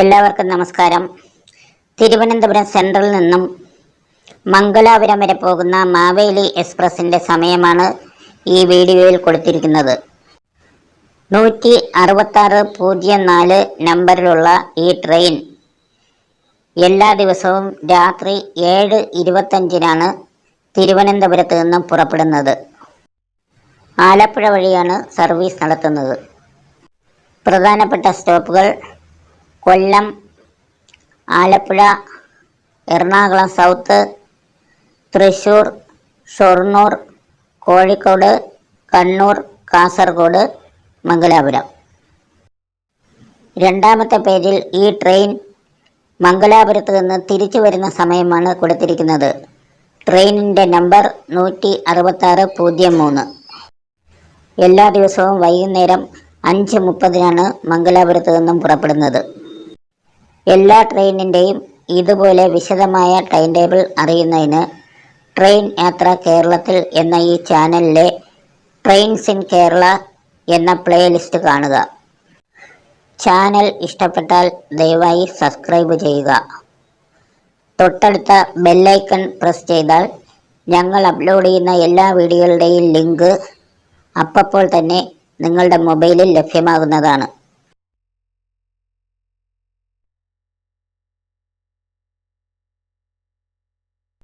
എല്ലാവർക്കും നമസ്കാരം. തിരുവനന്തപുരം സെൻട്രലിൽ നിന്നും മംഗലാപുരം വരെ പോകുന്ന മാവേലി എക്സ്പ്രസിന്റെ സമയമാണ് ഈ വീഡിയോയിൽ കൊടുത്തിരിക്കുന്നത്. നൂറ്റി അറുപത്താറ് പൂജ്യം നാല് നമ്പറിലുള്ള ഈ ട്രെയിൻ എല്ലാ ദിവസവും രാത്രി ഏഴ് ഇരുപത്തഞ്ചിനാണ് തിരുവനന്തപുരത്ത് നിന്നും പുറപ്പെടുന്നത്. ആലപ്പുഴ വഴിയാണ് സർവീസ് നടത്തുന്നത്. പ്രധാനപ്പെട്ട സ്റ്റോപ്പുകൾ കൊല്ലം ആലപ്പുഴ എറണാകുളം സൗത്ത് തൃശൂർ ഷൊർണൂർ കോഴിക്കോട് കണ്ണൂർ കാസർഗോഡ് മംഗലാപുരം. രണ്ടാമത്തെ പേജിൽ ഈ ട്രെയിൻ മംഗലാപുരത്ത് നിന്ന് തിരിച്ചു വരുന്ന സമയമാണ് കൊടുത്തിരിക്കുന്നത്. ട്രെയിനിന്റെ നമ്പർ നൂറ്റി അറുപത്താറ് പൂജ്യം മൂന്ന്. എല്ലാ ദിവസവും വൈകുന്നേരം അഞ്ച് മുപ്പതിനാണ് മംഗലാപുരത്ത് നിന്നും പുറപ്പെടുന്നത്. എല്ലാ ട്രെയിനിന്റെയും ഇതുപോലെ വിശദമായ ടൈം ടേബിൾ അറിയുന്നതിന് ട്രെയിൻ യാത്ര കേരളത്തിൽ എന്ന ഈ ചാനലിലെ ട്രെയിൻസ് ഇൻ കേരള എന്ന പ്ലേലിസ്റ്റ് കാണുക. ചാനൽ ഇഷ്ടപ്പെട്ടാൽ ദയവായി സബ്സ്ക്രൈബ് ചെയ്യുക. തൊട്ടടുത്ത ബെല്ലൈക്കൺ പ്രസ് ചെയ്താൽ ഞങ്ങൾ അപ്ലോഡ് ചെയ്യുന്ന എല്ലാ വീഡിയോകളുടെയും ലിങ്ക് അപ്പോൾ തന്നെ നിങ്ങളുടെ മൊബൈലിൽ ലഭ്യമാകുന്നതാണ്.